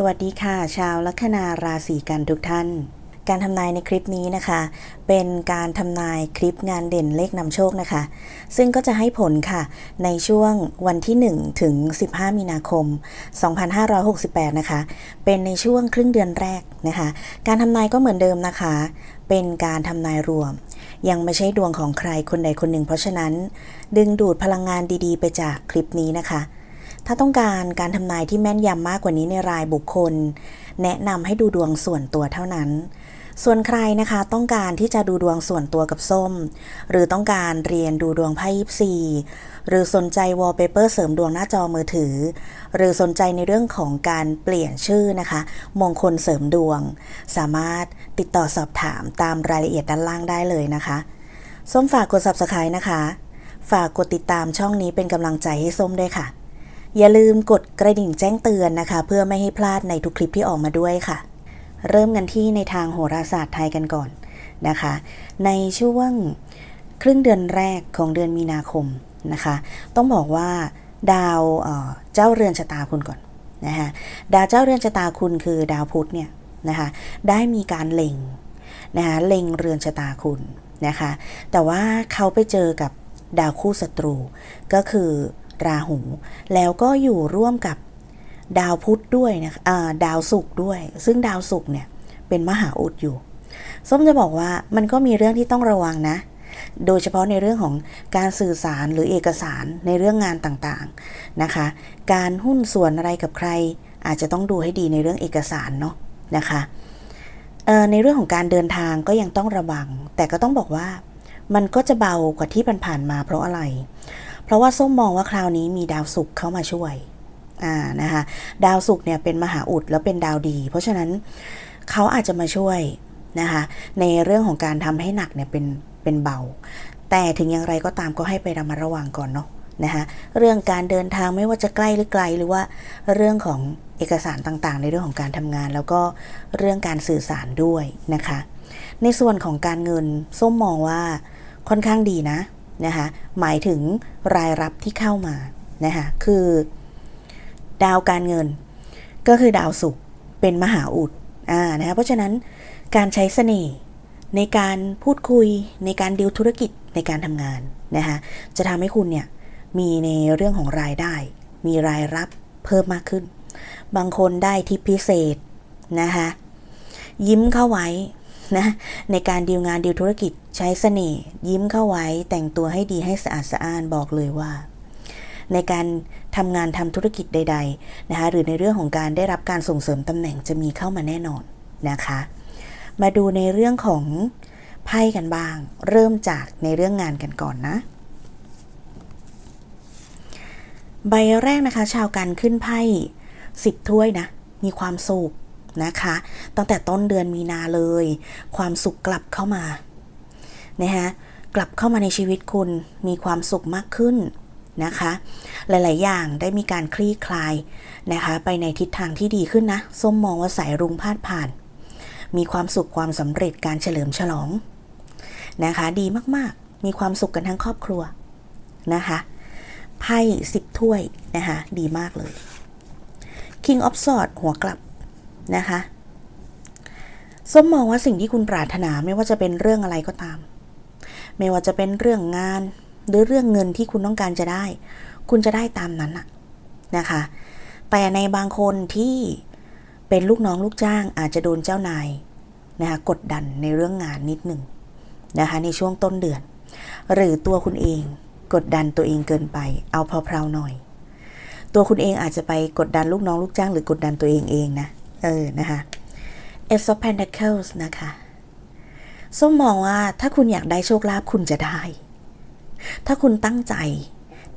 สวัสดีค่ะ ชาวลัคนาราศีกันทุกท่าน การทำนายในคลิปนี้นะคะ เป็นการทำนายคลิปงานเด่นเลขนำโชคนะคะ ซึ่งก็จะให้ผลค่ะ ในช่วงวันที่ 1 ถึง 15 มีนาคม 2568 นะคะ เป็นในช่วงครึ่งเดือนแรกนะคะ การทำนายก็เหมือนเดิมนะคะ เป็นการทำนายรวม ยังไม่ใช่ดวงของใครคนใดคนหนึ่ง เพราะฉะนั้น ดึงดูดพลังงานดีๆ ไปจากคลิปนี้นะคะ ถ้าต้องการการทำนายที่แม่นยำมากกว่านี้ในรายบุคคล แนะนำให้ดูดวงส่วนตัวเท่านั้น ส่วนใครนะคะต้องการที่จะดูดวงส่วนตัวกับส้ม หรือต้องการเรียนดูดวงไพ่ยิปซีหรือสนใจวอลเปเปอร์เสริมดวงหน้าจอมือถือ หรือสนใจในเรื่องของการเปลี่ยนชื่อนะคะ มงคลเสริมดวง สามารถติดต่อสอบถามตามรายละเอียดด้านล่างได้เลยนะคะ ส้มฝากกด subscribe นะคะ ฝากกดติดตามช่องนี้เป็นกำลังใจให้ส้มด้วยค่ะ อย่าลืมกดกระดิ่งแจ้งเตือนนะคะ เพื่อไม่ให้พลาดในทุกคลิปที่ออกมาด้วยค่ะ เริ่มกันที่ในทางโหราศาสตร์ไทยกันก่อนนะคะ ในช่วงครึ่งเดือนแรกของเดือนมีนาคมนะคะ ต้องบอกว่าดาวเอ่อเจ้าเรือนชะตาคุณก่อนนะคะดาวเจ้าเรือนชะตาคุณคือดาวพุธเนี่ยนะคะได้มีการเล็งนะคะเล็งเรือนชะตาคุณนะคะ แต่ว่าเขาไปเจอกับดาวคู่ศัตรูก็คือ ราหู แล้วก็อยู่ร่วมกับดาวพุธด้วยนะคะดาวศุกร์ด้วย ซึ่งดาวศุกร์เนี่ยเป็นมหาอุดอยู่ ส้มจะบอกว่ามันก็มีเรื่องที่ต้องระวังนะ โดยเฉพาะในเรื่องของการสื่อสารหรือเอกสารในเรื่องงานต่างๆนะคะ การหุ้นส่วนอะไรกับใคร อาจจะต้องดูให้ดีในเรื่องเอกสารเนาะนะคะในเรื่องของการเดินทางก็ยังต้องระวัง แต่ก็ต้องบอกว่ามันก็จะเบากว่าที่ผ่านๆมาเพราะอะไร เพราะว่าส้มมองว่าคราวนี้มีดาวศุกร์เข้ามาช่วยอ่านะคะดาวศุกร์เนี่ยเป็นมหาอุดแล้วเป็นดาวดี เพราะฉะนั้นเขาอาจจะมาช่วยนะคะในเรื่องของการทำให้หนักเนี่ยเป็นเป็นเบา แต่ถึงอย่างไรก็ตามก็ให้ไประมัดระวังก่อนเนาะนะคะเรื่องการเดินทางไม่ว่าจะใกล้หรือไกลหรือว่าเรื่องของเอกสารต่างๆ ในเรื่องของการทำงาน แล้วก็เรื่องการสื่อสารด้วยนะคะ ในส่วนของการเงินส้มมองว่าค่อนข้างดีนะ นะคะหมายถึงรายรับที่เข้ามานะคะคือ ดาวการเงิน ก็คือดาวศุกร์เป็นมหาอุดอ่านะคะเพราะฉะนั้นการใช้เสน่ห์ในการพูดคุยในการดิวธุรกิจในการทำงานนะคะจะทำให้คุณเนี่ยมีในเรื่องของรายได้ มีรายรับเพิ่มมากขึ้น บางคนได้ทิปพิเศษนะคะยิ้มเข้าไว้ นะในการดีลงานดีลธุรกิจใช้เสน่ห์ยิ้มเข้าไว้ แต่งตัวให้ดีให้สะอาดสะอ้านบอกเลยว่า ในการทำงานทำธุรกิจใดๆนะคะหรือในเรื่องของการได้รับการส่งเสริมตำแหน่งจะมีเข้ามาแน่นอนนะคะ มาดูในเรื่องของไพ่กันบ้าง เริ่มจากในเรื่องงานกันก่อนนะใบแรกนะคะ ชาวกันขึ้นไพ่สิบถ้วยนะ มีความสุข นะคะ ตั้งแต่ต้นเดือนมีนาเลย ความสุขกลับเข้ามานะคะกลับเข้ามาในชีวิตคุณมีความสุขมากขึ้นนะคะ หลาย ๆ อย่างได้มีการคลี่คลายนะคะ ไปในทิศทางที่ดีขึ้นนะ ส้มมองว่าสายรุ้งพาดผ่าน มีความสุขความสำเร็จการเฉลิมฉลองนะคะ ดีมาก ๆ มีความสุขกันทั้งครอบครัวนะคะไพ่สิบถ้วยนะคะ ดีมากเลย King of Swords หัวกลับ นะคะส้มมองว่าสิ่งที่คุณปรารถนาไม่ว่าจะเป็นเรื่องอะไรก็ตาม ไม่ว่าจะเป็นเรื่องงานหรือเรื่องเงินที่คุณต้องการจะได้ คุณจะได้ตามนั้นอะนะคะ แต่ในบางคนที่เป็นลูกน้องลูกจ้างอาจจะโดนเจ้านายนะคะกดดันในเรื่องงานนิดหนึ่งนะคะในช่วงต้นเดือน หรือตัวคุณเองกดดันตัวเองเกินไป เอาเพลาๆหน่อย ตัวคุณเองอาจจะไปกดดันลูกน้องลูกจ้าง หรือกดดันตัวเองเองนะ เออ นะคะ Ace of Pentacles นะคะส้มมองว่าถ้าคุณอยากได้โชคลาภคุณจะได้ ถ้าคุณตั้งใจ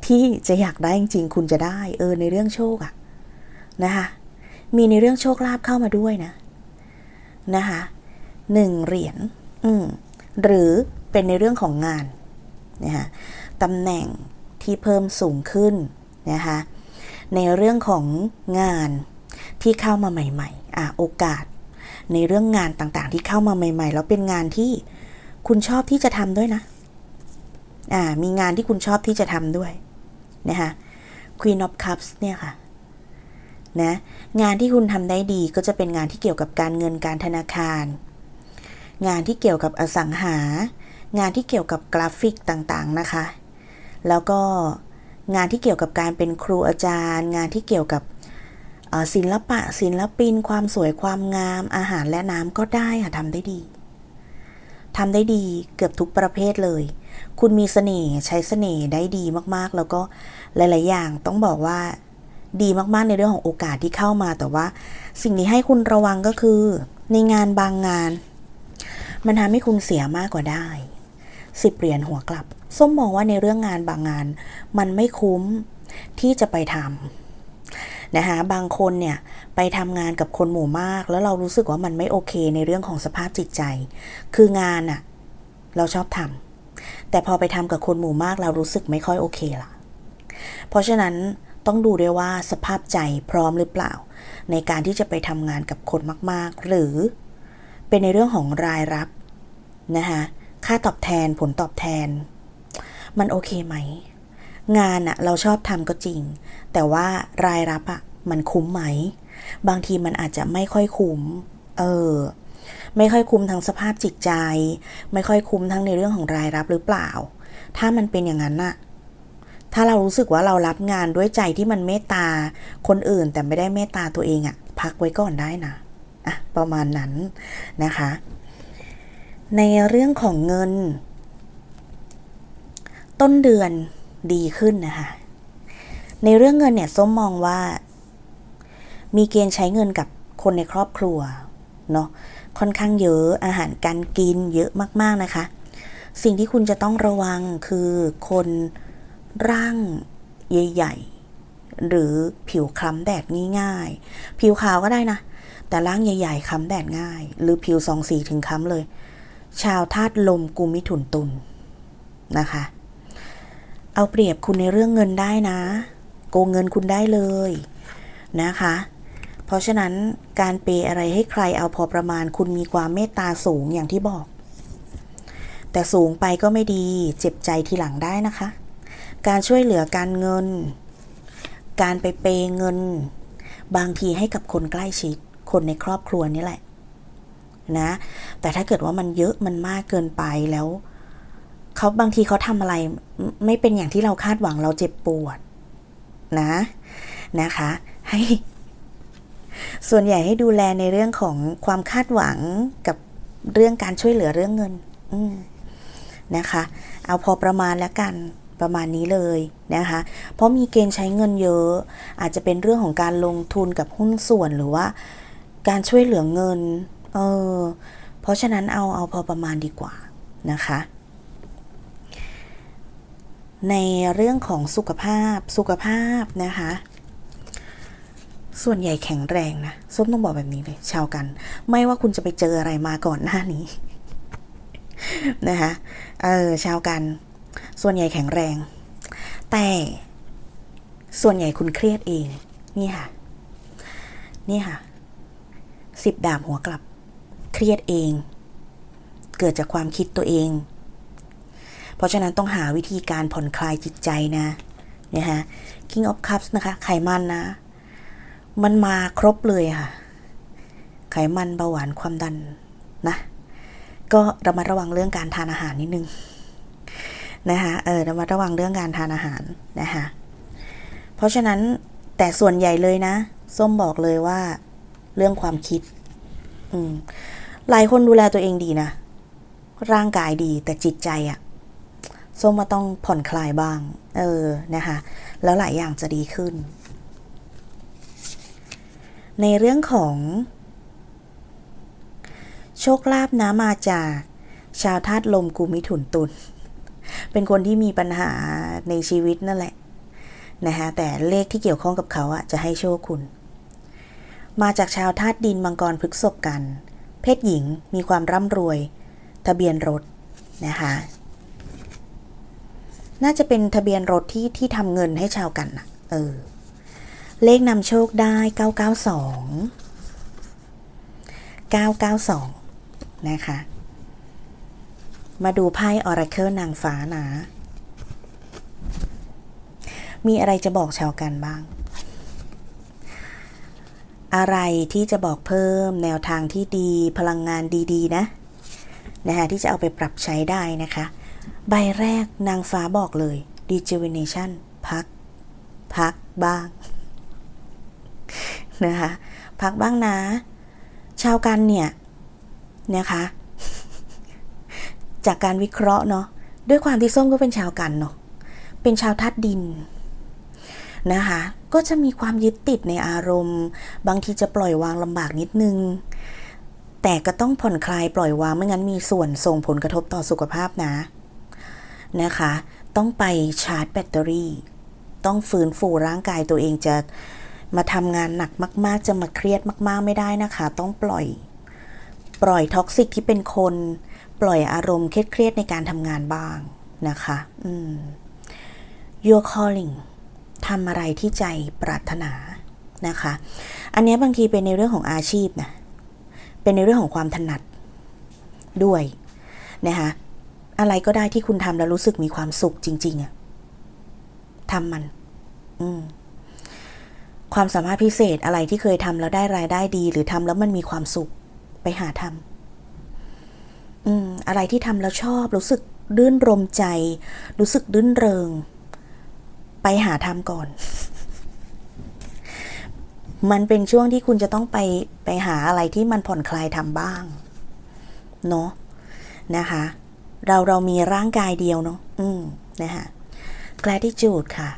ที่จะอยากได้จริงๆคุณจะได้ เออในเรื่องโชคอะนะคะมีในเรื่องโชคลาภเข้ามาด้วยนะนะคะหนึ่งเหรียญอืมหรือเป็นในเรื่องของงานนะคะตำแหน่งที่เพิ่มสูงขึ้นนะคะในเรื่องของงาน ที่เข้ามาใหม่ๆอะโอกาส ในเรื่องงานต่างๆ ที่เข้ามาใหม่ ๆ แล้วเป็นงานที่คุณชอบที่จะทำด้วยนะอ่ามีงานที่คุณชอบที่จะทำด้วยนะคะ Queen of Cups เนี่ยค่ะนะงานที่คุณทำได้ดีก็จะเป็นงานที่เกี่ยวกับการเงินการธนาคาร งานที่เกี่ยวกับอสังหา งานที่เกี่ยวกับกราฟิกต่างๆนะคะ แล้วก็งานที่เกี่ยวกับการเป็นครูอาจารย์ งานที่เกี่ยวกับ ศิลปะศิลปิน ความสวยความงาม อาหารและน้ำก็ได้ค่ะทำได้ดีทำได้ดีเกือบทุกประเภทเลย คุณมีเสน่ห์ใช้เสน่ห์ได้ดีมากๆ แล้วก็หลาย ๆ อย่างต้องบอกว่าดีมากๆในเรื่องของโอกาสที่เข้ามา แต่ว่าสิ่งที่ให้คุณระวังก็คือ ในงานบางงาน มันทำให้คุณเสียมากกว่าได้สิบเหรียญหัวกลับ ส้มมองว่าในเรื่องงานบางงาน มันไม่คุ้มที่จะไปทำ นะคะบางคนเนี่ยไปทำงานกับคนหมู่มาก แล้วเรารู้สึกว่ามันไม่โอเคในเรื่องของสภาพจิตใจ คืองานอะเราชอบทำแต่พอไปทำกับคนหมู่มากเรารู้สึกไม่ค่อยโอเคละเพราะฉะนั้นต้องดูด้วยว่าสภาพใจพร้อมหรือเปล่า ในการที่จะไปทำงานกับคนมาก ๆ หรือเป็นในเรื่องของรายรับนะคะค่าตอบแทนผลตอบแทน มันโอเคไหม งานอะเราชอบทำก็จริง แต่ว่ารายรับอะมันคุ้มไหม บางทีมันอาจจะไม่ค่อยคุ้ม เออ ไม่ค่อยคุ้มทั้งสภาพจิตใจ ไม่ค่อยคุ้มทั้งในเรื่องของรายรับหรือเปล่า ถ้ามันเป็นอย่างนั้นน่ะ ถ้าเรารู้สึกว่าเรารับงานด้วยใจที่มันเมตตาคนอื่นแต่ไม่ได้เมตตาตัวเองอะพักไว้ก่อนได้นะอะประมาณนั้นนะคะ ในเรื่องของเงิน ต้นเดือน ดีขึ้นนะคะ ในเรื่องเงินเนี่ยส้มมองว่า มีเกณฑ์ใช้เงินกับคนในครอบครัวเนาะค่อนข้างเยอะอาหารการกินเยอะมากๆนะคะ สิ่งที่คุณจะต้องระวังคือคนร่างใหญ่ๆ หรือผิวคล้ำแดดง่ายๆ ผิวขาวก็ได้นะ แต่ร่างใหญ่ๆคล้ำแดดง่าย หรือผิวสองสีถึงคล้ำเลย ชาวธาตุลมกุมมิถุนตุลนะคะ เอาเปรียบคุณในเรื่องเงินได้นะ โกงเงินคุณได้เลยนะคะ เพราะฉะนั้นการเปย์อะไรให้ใครเอาพอประมาณคุณมีความเมตตาสูงอย่างที่บอก แต่สูงไปก็ไม่ดีเจ็บใจทีหลังได้นะคะ การช่วยเหลือการเงิน การไปเปย์เงิน บางทีให้กับคนใกล้ชิด คนในครอบครัวนี่แหละนะ แต่ถ้าเกิดว่ามันเยอะมันมากเกินไปแล้ว เขาบางทีเขาทำอะไรไม่เป็นอย่างที่เราคาดหวังเราเจ็บปวดนะนะคะ ให้ ส่วนใหญ่ให้ดูแลในเรื่องของความคาดหวังกับเรื่องการช่วยเหลือเรื่องเงินนะคะ เอาพอประมาณแล้วกันประมาณนี้เลยนะคะ เพราะมีเกณฑ์ใช้เงินเยอะ อาจจะเป็นเรื่องของการลงทุนกับหุ้นส่วนหรือว่า การช่วยเหลือเงิน เออ เพราะฉะนั้นเอาเอาพอประมาณดีกว่านะคะ ในเรื่องของสุขภาพสุขภาพนะคะ ส่วนใหญ่แข็งแรงนะส้มต้องบอกแบบนี้เลยชาวกัน ไม่ว่าคุณจะไปเจออะไรมาก่อนหน้านี้นะคะเออชาวกัน ส่วนใหญ่แข็งแรง แต่ส่วนใหญ่คุณเครียดเอง นี่ค่ะ นี่ค่ะ สิบดาบหัวกลับ เครียดเอง เกิดจากความคิดตัวเอง เพราะฉะนั้นต้องหาวิธีการผ่อนคลายจิตใจนะนะคะ King of Cups นะคะ ไขมันนะ มันมาครบเลยค่ะ ไขมันเบาหวานความดันนะ ก็ระมัดระวังเรื่องการทานอาหารนิดนึงนะคะเออระมัดระวังเรื่องการทานอาหารนะคะเพราะฉะนั้นแต่ส่วนใหญ่เลยนะ ส้มบอกเลยว่า เรื่องความคิด อืมหลายคนดูแลตัวเองดีนะ ร่างกายดีแต่จิตใจอะ ส้มมาต้องผ่อนคลายบ้าง เออ นะคะ แล้วหลายอย่างจะดีขึ้น ในเรื่องของ โชคลาภนะมาจาก ชาวธาตุลมกุมมิถุนตุลเป็นคนที่มีปัญหาในชีวิตนั่นแหละ นะคะแต่เลขที่เกี่ยวข้องกับเขาอะจะให้โชคคุณ มาจากชาวธาตุดินมังกรพฤกษบกัน เพศหญิงมีความร่ำรวย ทะเบียนรถนะคะ น่าจะเป็นทะเบียนรถที่ที่ทำเงินให้ชาวกันนะเออ เลขนำโชคได้ 992 992 นะคะ มาดูไพ่ออราเคิลนางฟ้านะ มีอะไรจะบอกชาวกันบ้าง อะไรที่จะบอกเพิ่มแนวทางที่ดีพลังงานดี ๆ นะนะคะที่จะเอาไปปรับใช้ได้นะคะ ใบแรกนางฟ้าบอกเลย rejuvenation พัก พักบ้าง นะคะ พักบ้างนะ ชาวกันเนี่ย นะคะ จากการวิเคราะห์เนาะ ด้วยความที่ส้มก็เป็นชาวกันเนาะ เป็นชาวธาตุดินนะคะ ก็จะมีความยึดติดในอารมณ์ บางทีจะปล่อยวางลำบากนิดนึง แต่ก็ต้องผ่อนคลายปล่อยวางไม่งั้นมีส่วนส่งผลกระทบต่อสุขภาพนะ นะคะ ต้องไปชาร์จแบตเตอรี่ ต้องฟื้นฟูร่างกายตัวเองจะมาทำงานหนักมาก ๆ จะมาเครียดมาก ๆ ไม่ได้นะคะ ต้องปล่อย ปล่อยท็อกซิกที่เป็นคน ปล่อยอารมณ์เครียด ๆ ในการทำงานบ้างนะคะ อืม your calling ทำอะไรที่ใจปรารถนานะคะ อันนี้บางทีเป็นในเรื่องของอาชีพนะ เป็นในเรื่องของความถนัดด้วยนะคะ อะไรก็ได้ที่คุณทำแล้วรู้สึกมีความสุขจริง ๆอะทำมัน อืมความสามารถพิเศษอะไรที่เคยทำแล้วได้รายได้ดี หรือทำแล้วมันมีความสุข ไปหาทำอืม อะไรที่ทำแล้วชอบ รู้สึกรื่นรมใจ รู้สึกรื่นเริง ไปหาทำก่อน มันเป็นช่วงที่คุณจะต้องไปไปหาอะไรที่มันผ่อนคลายทำบ้าง เนาะนะคะ เราเรามีร่างกายเดียวเนาะอืมนะคะ gratitude ค่ะ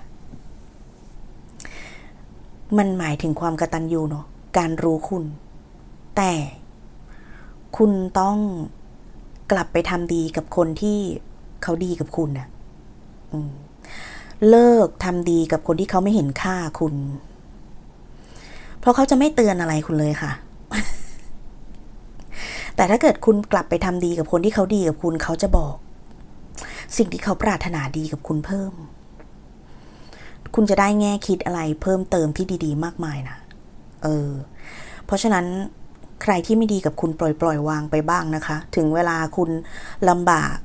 มันหมายถึงความกระตัญญูเนาะการรู้คุณ แต่คุณต้องกลับไปทำดีกับคนที่เขาดีกับคุณนะเลิกทำดีกับคนที่เขาไม่เห็นค่าคุณ เพราะเขาจะไม่เตือนอะไรคุณเลยค่ะ แต่ถ้าเกิดคุณกลับไปทำดีกับคนที่เขาดีกับคุณเขาจะบอก สิ่งที่เขาปรารถนาดีกับคุณเพิ่ม คุณจะได้แง่คิดอะไรเพิ่มเติมที่ดี ๆ มากมายนะเออ เพราะฉะนั้นใครที่ไม่ดีกับคุณปล่อยปล่อยวางไปบ้างนะคะ ถึงเวลาคุณลำบาก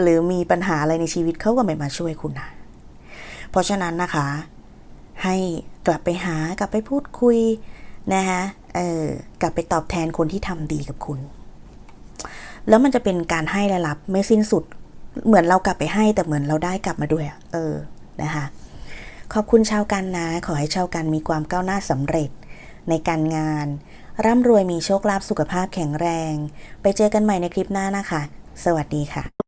หรือมีปัญหาอะไรในชีวิตเขาก็ไม่มาช่วยคุณนะเพราะฉะนั้นนะคะ ให้กลับไปหากลับไปพูดคุยนะคะเออกลับไปตอบแทนคนที่ทำดีกับคุณ แล้วมันจะเป็นการให้และรับไม่สิ้นสุด เหมือนเรากลับไปให้แต่เหมือนเราได้กลับมาด้วย เออนะคะขอบคุณชาวกันนะ ขอให้ชาวกันมีความก้าวหน้าสำเร็จ ในการงาน ร่ำรวยมีโชคลาภสุขภาพแข็งแรง ไปเจอกันใหม่ในคลิปหน้านะคะ สวัสดีค่ะ